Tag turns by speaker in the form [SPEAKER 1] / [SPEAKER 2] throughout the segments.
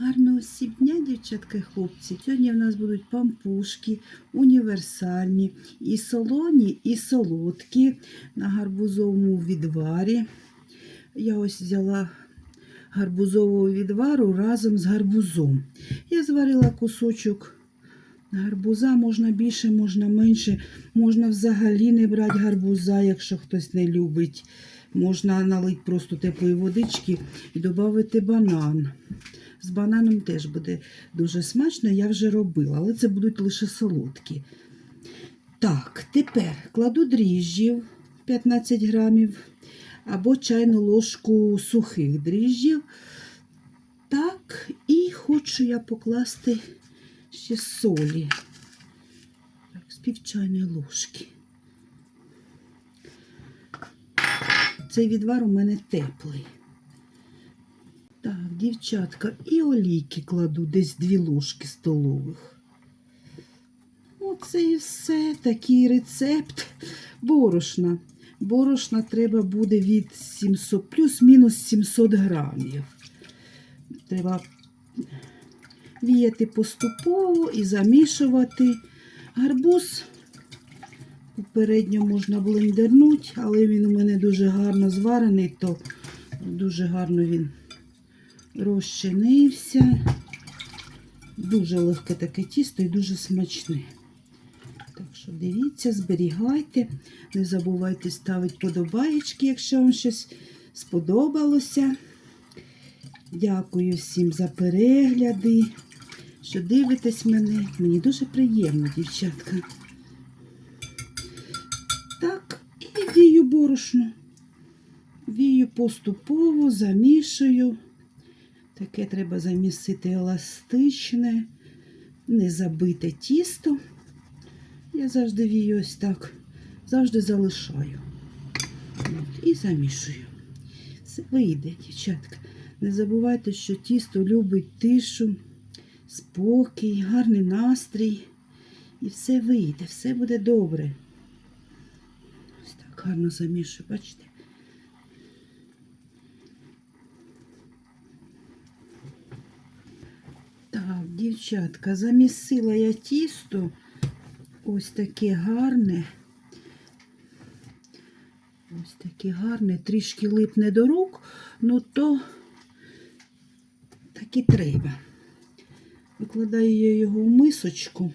[SPEAKER 1] Гарного дівчатка і хлопці. Сьогодні в нас будуть пампушки, універсальні, і солоні, і солодкі на гарбузовому відварі. Я ось взяла гарбузового відвару разом з гарбузом. Я зварила кусочок гарбуза, можна більше, можна менше. Можна взагалі не брати гарбуза, якщо хтось не любить. Можна налити просто теплої водички і додати банан. З бананом теж буде дуже смачно, я вже робила, але це будуть лише солодкі. Так, тепер кладу дріжджів 15 грамів або чайну ложку сухих дріжджів. Так, і хочу я покласти ще солі. Так, з пів чайної ложки. Цей відвар у мене теплий. Дівчатка, і олійки кладу десь дві ложки столових. Оце і все. Такий рецепт борошна. Борошна треба буде від 700, плюс-мінус 700 грамів. Треба віяти поступово і замішувати. Гарбуз попередньо можна блендернути, але він у мене дуже гарно зварений, то дуже гарно він розчинився. Дуже легке таке тісто і дуже смачне. Так що дивіться, зберігайте. Не забувайте ставити подобаєчки, якщо вам щось сподобалося. Дякую всім за перегляди, що дивитесь мене. Мені дуже приємно, дівчатка. Так, і вію борошно. Вію поступово, замішую. Таке треба замісити еластичне, не забите тісто. Я завжди вію ось так, завжди залишаю. От, і замішую. Все вийде, дівчатка. Не забувайте, що тісто любить тишу, спокій, гарний настрій. І все вийде, все буде добре. Ось так гарно замішую, бачите? Так, дівчатка, замісила я тісто. Ось таке гарне. Ось таке гарне, трішки липне до рук, ну то так і треба. Викладаю я його в мисочку,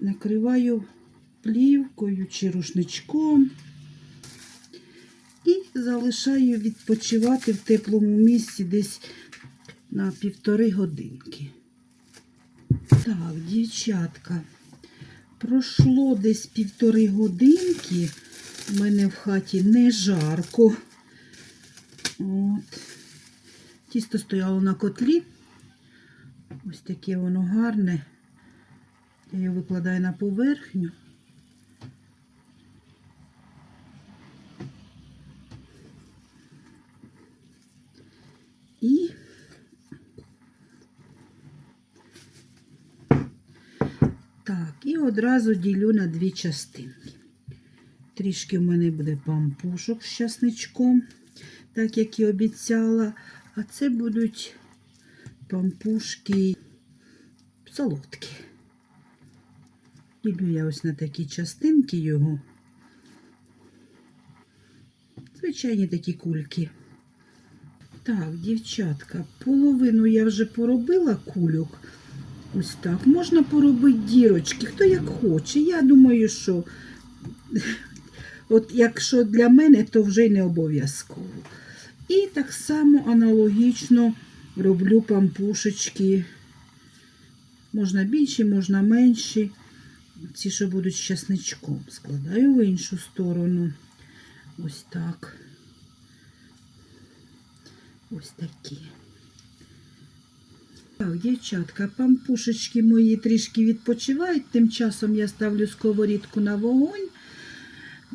[SPEAKER 1] накриваю плівкою чи рушничком і залишаю відпочивати в теплому місці десь на півтори годинки. Так, дівчатка, пройшло десь півтори годинки. У мене в хаті не жарко. От. Тісто стояло на котлі. Ось таке воно гарне. Я його викладаю на поверхню. І так, і одразу ділю на дві частинки. Трішки в мене буде пампушок з часничком, так як і обіцяла. А це будуть пампушки солодкі. Ділю я ось на такі частинки його. Звичайні такі кульки. Так, дівчатка, половину я вже поробила кульок. Ось так. Можна поробити дірочки, хто як хоче. Я думаю, що от якщо для мене, то вже й не обов'язково. І так само аналогічно роблю пампушечки. Можна більші, можна менші. Ці, що будуть з часничком. Складаю в іншу сторону. Ось так. Ось такі. Так, дівчатка, пампушечки мої трішки відпочивають. Тим часом я ставлю сковорідку на вогонь.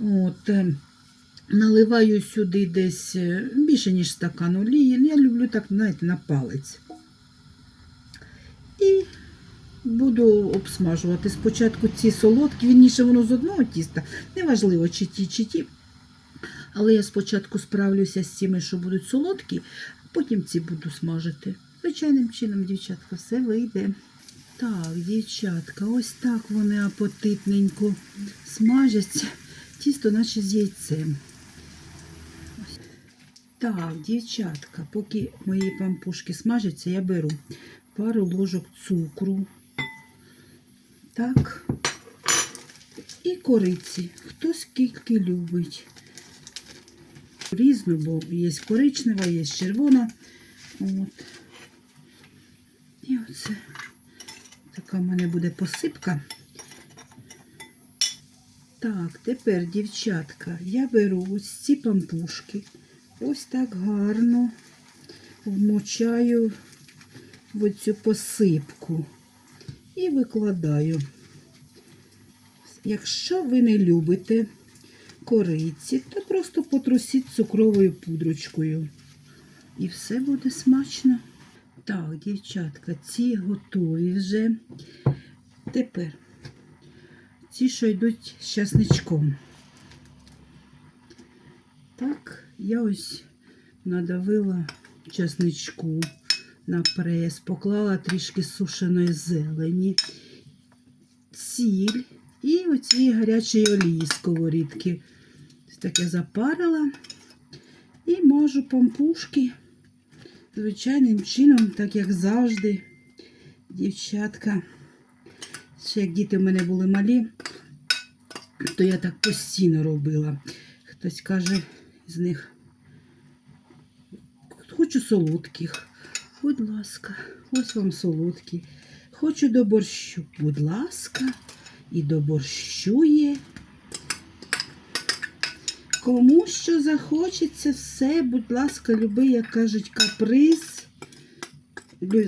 [SPEAKER 1] От, е, наливаю сюди десь е, більше, ніж стакан олії. Я люблю так, знаєте, на палець. І буду обсмажувати. Спочатку ці солодкі, вірніше воно з одного тіста. Неважливо, чи ті, чи ті. Але я спочатку справлюся з цими, що будуть солодкі, а потім ці буду смажити. Звичайним чином, дівчатка, все вийде. Так, дівчатка, ось так вони апетитненько смажаться. Тісто наче з яйцем. Так, дівчатка, поки мої пампушки смажаться, я беру пару ложок цукру. Так. І кориці. Хто скільки любить. Різно, бо є коричнева, є червона. От. І така в мене буде посипка. Так, тепер, дівчатка, я беру ось ці пампушки. Ось так гарно вмочаю в цю посипку і викладаю. Якщо ви не любите кориці, то просто потрусіть цукровою пудрочкою. І все буде смачно. Так, дівчатка, ці готові вже. Тепер ці, що йдуть з часничком. Так, я ось надавила часничку на прес, поклала трішки сушеної зелені, сіль і оці гарячої олії сковорідки. Ось так я запарила і мажу пампушки звичайним чином, так як завжди, дівчатка. Ще як діти в мене були малі, то я так постійно робила. Хтось каже з них, хочу солодких. Будь ласка, ось вам солодкі. Хочу до борщу. Будь ласка, і до борщу є. Кому що захочеться, все, будь ласка, любий, як кажуть, каприз,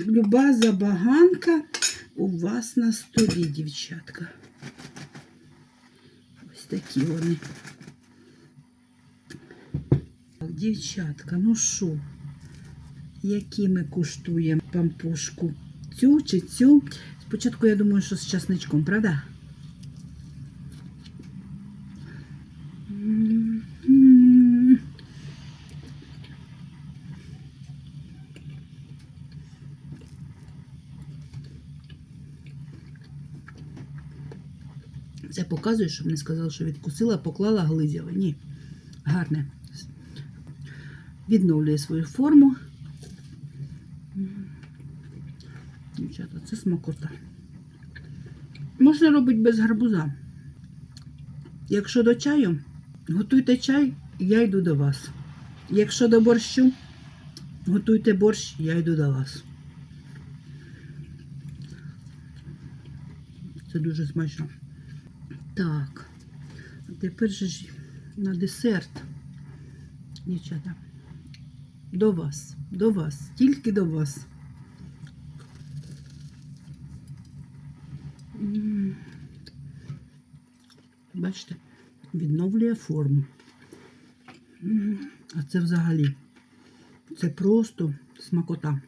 [SPEAKER 1] люба забаганка у вас на столі, дівчатка. Ось такі вони. Так, Дівчатка, ну що, які ми куштуємо пампушку? Цю чи цю? Спочатку я думаю, що з часничком, правда? Це показує, щоб не сказав, що відкусила, поклала глизяла. Ні. Гарне. Відновлює свою форму. Дівчата, це смакота. Можна робити без гарбуза. Якщо до чаю, готуйте чай, я йду до вас. Якщо до борщу, готуйте борщ, я йду до вас. Це дуже смачно. Так, а тепер же ж на десерт, дівчата, до вас, до вас, тільки до вас. Бачите, відновлює форму. А це взагалі, це просто смакота.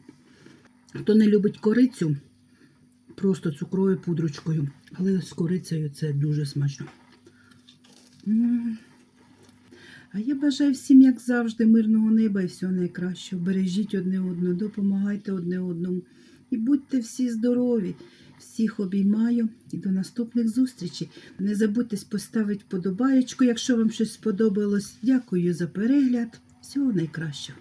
[SPEAKER 1] Хто не любить корицю, просто цукровою пудрочкою, але з корицею це дуже смачно. А я бажаю всім, як завжди, мирного неба і всього найкращого. Бережіть одне одного, допомагайте одне одному. І будьте всі здорові. Всіх обіймаю і до наступних зустрічей. Не забудьте поставити вподобаєчку, якщо вам щось сподобалось. Дякую за перегляд. Всього найкращого.